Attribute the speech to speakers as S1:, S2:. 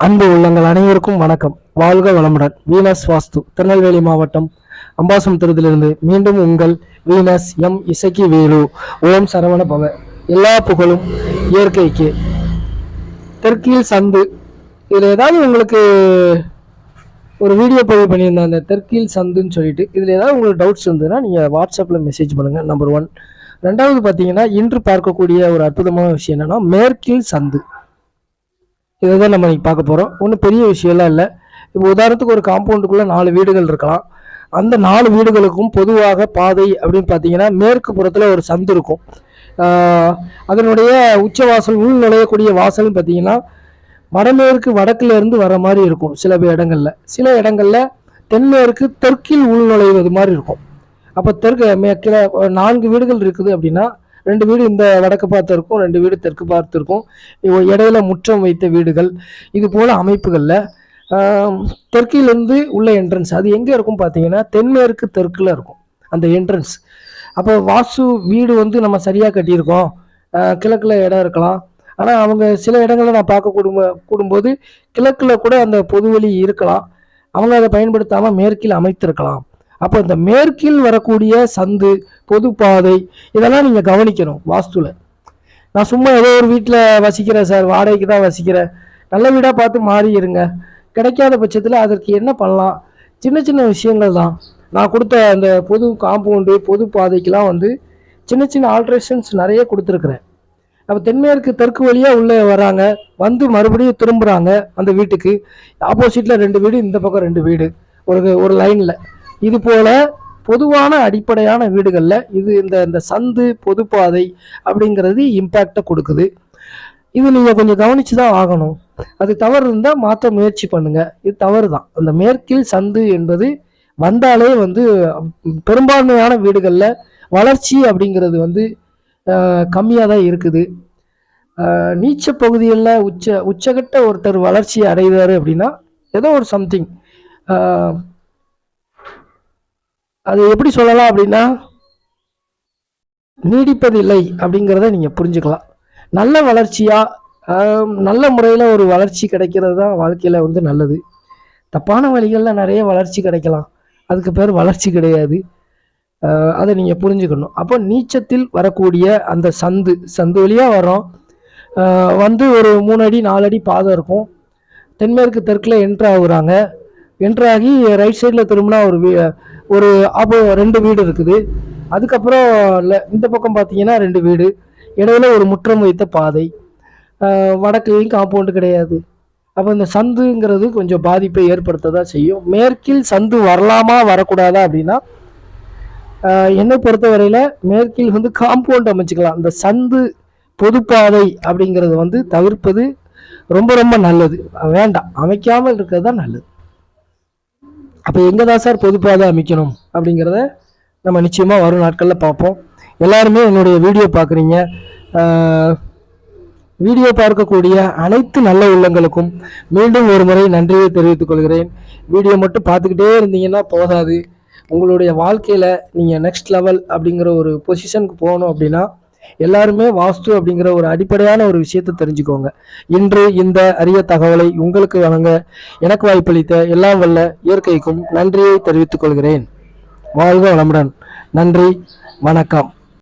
S1: அன்பு உள்ளங்கள் அனைவருக்கும் வணக்கம். வாழ்க வளமுடன். வீனஸ் வாஸ்து திருநெல்வேலி மாவட்டம் அம்பாசமுத்திரத்திலிருந்து மீண்டும் உங்கள் வீனஸ் எம் இசக்கி வேலு ஓம் சரவண பவ எல்லா புகழும் இயற்கைக்கு. தெற்கில் சந்து. இதில் ஏதாவது உங்களுக்கு ஒரு வீடியோ பதிவு பண்ணியிருந்தேன். அந்த தெற்கில் சந்துன்னு சொல்லிட்டு. இதில் ஏதாவது உங்களுக்கு டவுட்ஸ் இருந்ததுன்னா நீங்கள் வாட்ஸ்அப்பில் மெசேஜ் பண்ணுங்கள் நம்பர் ஒன் ரெண்டாவது பார்த்தீங்கன்னா இன்று பார்க்கக்கூடிய ஒரு அற்புதமான விஷயம் என்னென்னா மேற்கில் சந்து. இதை தான் நம்ம இன்றைக்கி பார்க்க போகிறோம் ஒன்றும் பெரிய விஷயம்லாம் இல்லை. இப்போ உதாரணத்துக்கு ஒரு காம்பவுண்டுக்குள்ளே நாலு வீடுகள் இருக்கலாம். அந்த நாலு வீடுகளுக்கும் பொதுவாக பாதை அப்படின்னு பார்த்தீங்கன்னா மேற்கு புறத்தில் ஒரு சந்து இருக்கும். அதனுடைய உச்சவாசல் உள் நுழையக்கூடிய வாசல்னு பார்த்தீங்கன்னா வடமேற்கு வடக்குல இருந்து வர மாதிரி இருக்கும் சில இடங்கள்ல. சில இடங்கள்ல தென்மேற்கு தெற்கில் உள் நுழைவது மாதிரி இருக்கும். அப்போ தெற்கு மே- நான்கு வீடுகள் இருக்குது அப்படின்னா ரெண்டு வீடு இந்த வடக்கு பார்த்து இருக்கும் ரெண்டு வீடு தெற்கு பார்த்து இருக்கும். இடையில முற்றம் வைத்த வீடுகள். இது போல அமைப்புகளில் தெற்கிலிருந்து உள்ள என்ட்ரன்ஸ் அது எங்கே இருக்கும் பார்த்தீங்கன்னா தென்மேற்கு தெற்கில் இருக்கும் அந்த என்ட்ரன்ஸ் அப்போ வாசு வீடு வந்து நம்ம சரியாக கட்டியிருக்கோம். கிழக்கில் இடம் இருக்கலாம். ஆனால் அவங்க சில இடங்களில் நான் பார்க்க கூடும் கூடும்போது கிழக்கில் கூட அந்த பொதுவெளி இருக்கலாம். அவங்க அதை பயன்படுத்தாமல் மேற்கில் அமைத்திருக்கலாம். அப்போ இந்த மேற்கில் வரக்கூடிய சந்து பொது பாதை இதெல்லாம் நீங்கள் கவனிக்கணும் வாஸ்துவில் நான் சும்மா ஏதோ ஒரு வீட்டில் வசிக்கிறேன் சார் வாடகைக்கு தான் வசிக்கிறேன். நல்ல வீடாக பார்த்து மாறி இருங்க. கிடைக்காத பட்சத்தில் அதற்கு என்ன பண்ணலாம்? சின்ன சின்ன விஷயங்கள் தான். நான் கொடுத்த அந்த பொது காம்பவுண்டு பொது பாதைக்கெலாம் வந்து சின்ன சின்ன ஆல்ட்ரேஷன்ஸ் நிறைய கொடுத்துருக்குறேன். அப்போ தென்மேற்கு தெற்கு வழியாக உள்ளே வராங்க. வந்து மறுபடியும் திரும்புகிறாங்க அந்த வீட்டுக்கு. ஆப்போசிட்டில் ரெண்டு வீடு இந்த பக்கம் ரெண்டு வீடு. ஒரு ஒரு லைனில் இது போல் பொதுவான அடிப்படையான வீடுகளில் இது இந்த இந்த சந்து பொதுப்பாதை அப்படிங்கிறது இம்பேக்டை கொடுக்குது. இது நீங்கள் கொஞ்சம் கவனித்து தான் ஆகணும். அது தவறு இருந்தால் மாற்ற முயற்சி பண்ணுங்க. இது தவறு தான் அந்த மேற்கில் சந்து என்பது வந்தாலே வந்து பெரும்பான்மையான வீடுகளில் வளர்ச்சி அப்படிங்கிறது வந்து கம்மியாக தான் இருக்குது. நீச்ச பகுதிகளில் உச்ச உச்சகட்ட ஒருத்தர் வளர்ச்சி அடைகிறாரு அப்படின்னா ஏதோ ஒரு சம்திங் அது எப்படி சொல்லலாம் அப்படின்னா நீடிப்பதில்லை அப்படிங்கிறத நீங்கள் புரிஞ்சுக்கலாம். நல்ல வளர்ச்சியாக நல்ல முறையில் ஒரு வளர்ச்சி கிடைக்கிறது தான் வாழ்க்கையில் வந்து நல்லது. தப்பான வழிகளில் நிறைய வளர்ச்சி கிடைக்கலாம். அதுக்கு பேர் வளர்ச்சி கிடையாது. அதை நீங்கள் புரிஞ்சுக்கணும். அப்போ நீச்சத்தில் வரக்கூடிய அந்த சந்து சந்து வழியாக வரோம் வந்து ஒரு மூணு அடி நாலு அடி பாதம் இருக்கும். தென்மேற்கு தெற்கில் என்ட்ரு ஆகுறாங்க. என்ட்ராகி ரைட் சைடில் திரும்பினா ஒரு வீ ஒரு ஆப்போ ரெண்டு வீடு இருக்குது. அதுக்கப்புறம் இந்த பக்கம் பார்த்தீங்கன்னா ரெண்டு வீடு. இடையில ஒரு முற்றம் வைத்த பாதை. வடக்குலையும் காம்பவுண்டு கிடையாது. அப்போ இந்த சந்துங்கிறது கொஞ்சம் பாதிப்பை ஏற்படுத்த தான் செய்யும். மேற்கில் சந்து வரலாமா வரக்கூடாதா அப்படின்னா என்னை பொறுத்தவரையில் மேற்கில் வந்து காம்பவுண்ட் அமைச்சுக்கலாம். இந்த சந்து பொதுப்பாதை அப்படிங்கிறது வந்து தவிர்ப்பது ரொம்ப ரொம்ப நல்லது. வேண்டாம். அமைக்காமல் இருக்கிறது தான் நல்லது. அப்போ எங்கே தான் சார் பொதுப்பாதை அமைக்கணும் அப்படிங்கிறத நம்ம நிச்சயமாக வரும் நாட்களில் பார்ப்போம். எல்லாருமே என்னுடைய வீடியோ பார்க்குறீங்க. வீடியோ பார்க்கக்கூடிய அனைத்து நல்ல உள்ளங்களுக்கும் மீண்டும் ஒரு முறை நன்றியை தெரிவித்துக் கொள்கிறேன். வீடியோ மட்டும் பார்த்துக்கிட்டே இருந்தீங்கன்னா போதாது. உங்களுடைய வாழ்க்கையில் நீங்கள் நெக்ஸ்ட் லெவல் அப்படிங்கிற ஒரு பொசிஷனுக்கு போகணும் அப்படின்னா எல்லாருமே வாஸ்து அப்படிங்கிற ஒரு அடிப்படையான ஒரு விஷயத்தை தெரிஞ்சுக்கோங்க. இன்று இந்த அரிய தகவலை உங்களுக்கு வழங்க எனக்கு வாய்ப்பளித்த எல்லாம் வல்ல இயற்கைக்கும் நன்றியை தெரிவித்துக் கொள்கிறேன். வாழ்க வளமுடன். நன்றி. வணக்கம்.